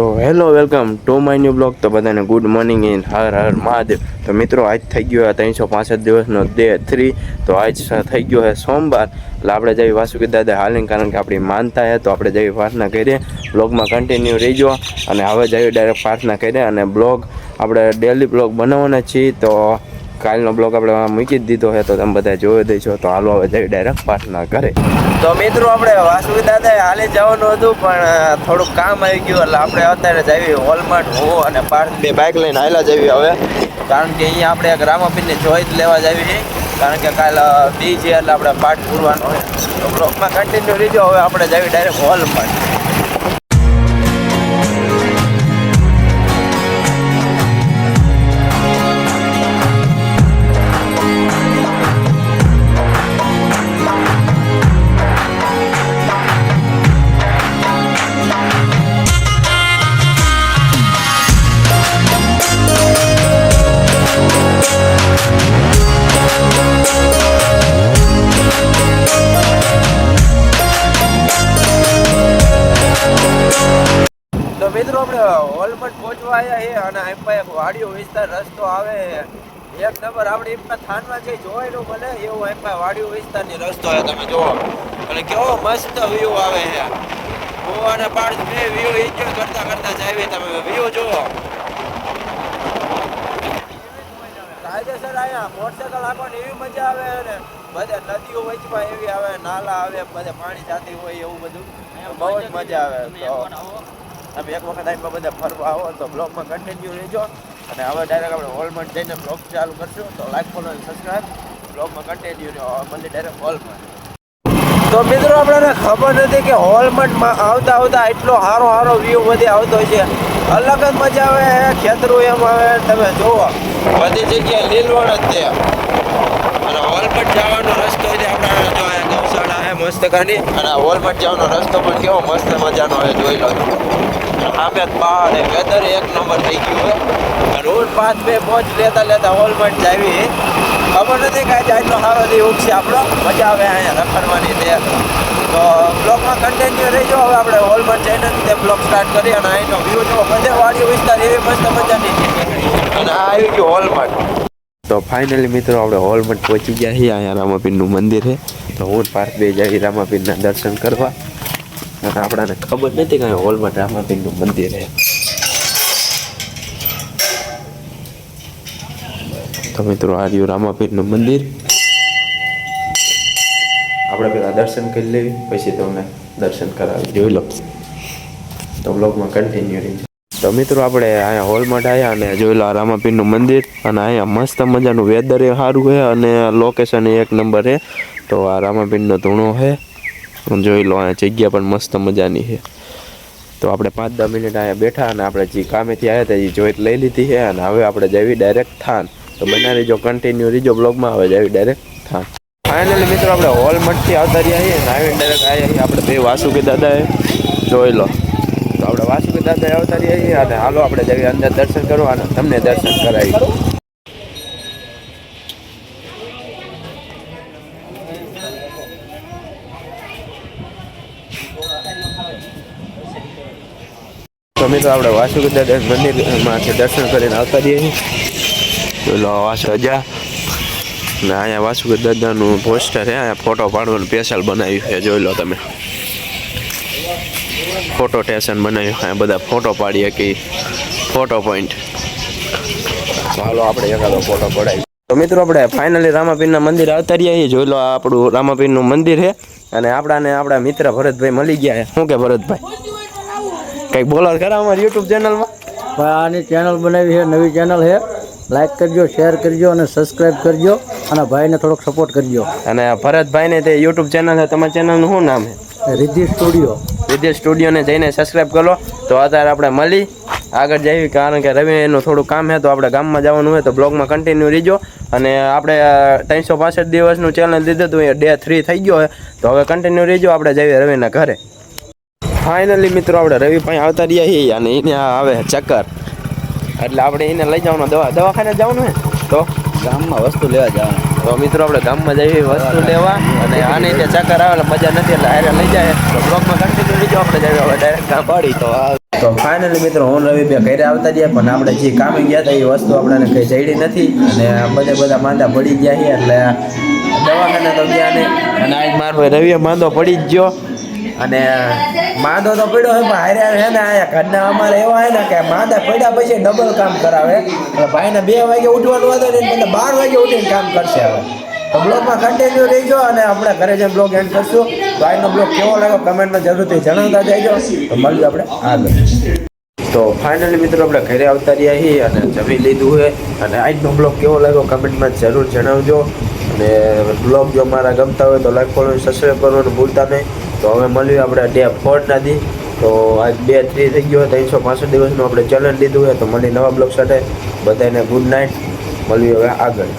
તો hello, welcome to my new blog. તો બધાને ગુડ મોર્નિંગ ઇન હર હર મહાદેવ. તો મિત્રો, આજ થઈ ગયો છે ત્રણસો પાસઠ દિવસનો ડે થ્રી. તો આજ થઈ ગયો છે સોમવાર. એટલે આપણે જઈએ વાસુકી દાદા હાલીને, કારણ કે આપણી માનતા છે, તો આપણે જઈએ પ્રાર્થના કરીએ. બ્લોગમાં કન્ટિન્યુ રહીજો અને હવે જઈએ ડાયરેક્ટ પ્રાર્થના કરીએ. અને બ્લોગ આપણે ડેલી બ્લોગ બનાવવાના છીએ, તો કાલનો બ્લોગ આપણે આ મૂકી જ દીધો છે, તો તમે બધા જોઈ દઈશો તો હાલો, હવે જઈ ડાયરેક્ટ પ્રાર્થના કરે તો મિત્રો, આપણે વાસુકી દાદા હાલે જવાનું હતું, પણ થોડુંક કામ આવી ગયું, એટલે આપણે અત્યારે જઈએ વોલમાર્ટ હું અને પાર્થ બે બાઇક લઈને હાલા જઈએ હવે. કારણ કે અહીંયા આપણે એક રામાપીરને જોઈ જ લેવા જવી છે કારણ કે કાલ બી છે, એટલે આપણે પાઠ પૂરવાનો હોય. તો બ્લોકમાં કન્ટિન્યુ રહીજો, હવે આપણે જઈએ ડાયરેક્ટ વોલમાર્ટ મિત્રો આપણે હોલમાં પહોંચવા આવ્યા છે અને એમ એક વાડીઓ વિસ્તાર, રસ્તો આવે. એક નંબર આપણે એમના થાનમાં જે જોયેલું મળે, એવું એમ વાડીઓ વિસ્તારની રસ્તો છે, તમે જુઓ. અને કેવો મસ્ત વ્યૂ આવે છે. ગોવાના પાડ બે વ્યૂ એન્જોય કરતા કરતા જાય તમે વ્યૂ જુઓ. કાયદેસર અહીંયા મોટરસાયકલ હાંકવાની એવી મજા આવે ને બધે નદીઓ વચમાં એવી આવે, નાલા આવે, બધે પાણી જાતી હોય એવું બધું. બહુ જ મજા આવે. તમે એક વખત અહીં બધા ફરવા આવો તો બ્લોગમાં કન્ટિન્યુ રહેજો. અને હવે ડાયરેક્ટ આપણે હોલમાં જઈને બ્લોગ ચાલુ કરશું. તો લાઈક ફોલો અને સબસ્ક્રાઈબ બ્લોગમાં કન્ટિન્યુ રહ્યો. મળી ડાયરેક્ટ હોલમાં તો મિત્રો, આપણને ખબર નથી કે હોલમાં આવતા આવતા એટલો સારો સારો વ્યૂ બધી આવતો છે. અલગ જ મજા આવે ખેતરું એમ આવે. તમે જુઓ. બધી જગ્યાએ લીલવણ જ છે. અને હોલમટ જવાનો રસ્તો છે આપણે જોયા મસ્ત કાની અને હોલમટ જવાનો રસ્તો પણ કેવો મસ્ત મજાનો હોય જોઈ લો. આમે પહાડ વેધર એક નંબર થઈ ગયું હોય રોડ પાંચ બે પહોંચ લેતા લેતા હોલમટ જાવી ખબર નથી કાંઈ આટલો સારો દી ઉગશે આપણો? મજા આવે અહીંયા રખડવાની તે તો બ્લોકમાં કન્ટિન્યુ રહીજો. હવે આપણે હોલમટ જઈને તે બ્લોક સ્ટાર્ટ કરી અને અહીંનો વ્યૂ જો બધે વાડી વિસ્તાર, એવી મસ્ત મજાની. અને આ આવી ગયું હોલમટ તો ફાઇનલી મિત્રો આપણે હોલમાં પહોંચી ગયા છીએ. અહીંયા રામાપીરનું મંદિર છે. તો હું જ પાર્થ બે જઈ રામાપીરના દર્શન કરવા. અને આપણાને ખબર નથી કે હોલમાં રામાપીરનું મંદિર છે. તો મિત્રો, આ રહ્યું રામાપીરનું મંદિર. આપણે પહેલાં દર્શન કરી લેવી, પછી તમને દર્શન કરાવી. જોઈ લો. તો બ્લોગમાં કન્ટિન્યુ રહી. તો મિત્રો આપણે અહીંયા હોલમાં આવ્યા અને જોઈ લો આ રામાપીરનું મંદિર અને અહીંયા મસ્ત મજાનું વેધર એ સારું છે અને લોકેશન એક નંબર છે. તો આ રામાપીરનો ધૂણો છે. જોઈ લો અહીંયા જગ્યા પણ મસ્ત મજાની છે. તો આપણે પાંચ દસ મિનિટ અહીંયા બેઠા અને આપણે જે કામેથી આવ્યા હતા એ જોઈટ લઈ લીધી છે અને હવે આપણે જવી ડાયરેક્ટ થાન. તો બના રહીજો કન્ટિન્યુ રહીજો બ્લોગમાં હવે જવી ડાયરેક્ટ થાન. ફાઇનલી મિત્રો આપણે હોલ મઠથી આવતા રહ્યા છીએ આવીને ડાયરેક્ટ આવ્યા છીએ આપણે બે વાસુકી દાદાએ. જોઈ લો. તો આપણે વાસુકી દાદા આવતા રહીએ અને હાલો આપણે જઈએ અંદર દર્શન કરવા તમને દર્શન કરાવી તો મિત્રો, આપણે વાસુકી દાદા મંદિરમાંથી દર્શન કરીને આવતા રહીએ છીએ. તો લો, વાસુ અજા ને અહીંયા વાસુકી દાદાનું પોસ્ટર છે, અહીંયા ફોટો પાડવાનું સ્પેશિયલ બનાવ્યું છે, જોઈ લો તમે. ફોટો સ્ટેશન બનાવ્યું અહીંયા બધા ફોટો પાડીએ કે ફોટો પોઈન્ટ ચાલો આપણે એકાદો ફોટો પડાવી. તો મિત્રો આપણે ફાઇનલી રામાપીરના મંદિર અવતારીએ છીએ. જોઈ લો આપણું રામાપીરનું મંદિર છે. અને આપણાને આપણા મિત્ર ભરતભાઈ મળી ગયા શું કે ભરતભાઈ? કંઈક બોલો ખરા અમારી યુટ્યુબ ચેનલમાં ભાઈ આની ચેનલ બનાવી છે નવી ચેનલ છે. લાઈક કરજો શેર કરજો અને સબસ્ક્રાઈબ કરજો. અને ભાઈને થોડોક સપોર્ટ કરજો. અને ભરતભાઈને તે યુટ્યુબ ચેનલ છે. તમારી ચેનલનું શું નામ છે? રિદ્ધિ સ્ટુડિયો. રિદ્ધિ સ્ટુડિયોને જઈને સબસ્ક્રાઈબ કરો. તો અત્યારે આપણે મળી. આગળ જઈએ કારણ કે રવિ એનું થોડું કામ છે તો આપણે ગામમાં જવાનું હોય તો બ્લોગમાં કન્ટિન્યુ રહીજો. અને આપણે ત્રણસો પાસઠ દિવસનું ચેલેન્જ લીધું હતું એ ડે થ્રી થઈ ગયો હોય તો હવે કન્ટિન્યુ રહીજો આપણે જઈએ રવિના ઘરે. ફાઇનલી મિત્રો આપણે રવિ પાસે આવતા રહ્યા છીએ અને એને આવે ચક્કર. એટલે આપણે એને લઈ જવાનું દવા દવાખાને જવાનું હે તો? ગામમાં વસ્તુ લેવા જવાનું. તો મિત્રો આપણે ગામમાં જઈએ વસ્તુ લેવા અને આને ત્યાં ચાકર આવે મજા નથી એટલે હારે લઈ જાય. તો બ્લોકમાં કન્ટિન્યુ રહીજો આપણે જઈએ હવે ડાયરેક્ટ ગામ પાડી તો તો ફાઇનલી મિત્રો હું રવિ બે ઘરે આવતા રહ્યા પણ આપણે જે કામે ગયા હતા એ વસ્તુ આપણને કંઈ જડી નથી. અને બધે બધા માંદા પડી ગયા છે એટલે દવાખાને તો ગયા નહીં. અને આજ મારો ભાઈ રવિએ માંદો પડી જ ગયો. અને માંદો તો પડ્યો હોય પણ હારે હે ને આયા ઘરના, અમારે એવા હે ને કે માંદા પડ્યા પછી ડબલ કામ કરાવે. ભાઈને બે વાગે ઉઠવાનું હતું ને એટલે બાર વાગે ઉઠીને કામ કરશે હવે. તો બ્લોગમાં કન્ટિન્યુ રહીજો અને આપણે ઘરે જઈને બ્લોગ એન્ડ કરશું. તો આજનો બ્લોગ કેવો લાગ્યો? કમેન્ટમાં જરૂરથી જણાવતા જઈજો તો મળીએ આપણે આગળ. તો ફાઇનલી મિત્રો, આપણે ઘરે આવતા રહ્યા છીએ અને જમી લીધું છે. અને આજનો બ્લોગ કેવો લાગ્યો? કમેન્ટમાં જરૂર જણાવજો. અને બ્લોગ જો મારા ગમતા હોય તો લાઈક ફોલો સબસ્ક્રાઈબ કરવાનું ભૂલતા નહીં. તો હવે મળ્યું આપણે ડે ફોર્ટના દી તો આજ બે થ્રી થઈ ગયો, ત્રણસો પાસઠ દિવસનું આપણે ચેલેન્જ લીધું છે. તો મળી નવા બ્લોગ સાથે. બધાને ગુડ નાઇટ. મળ્યું હવે આગળ.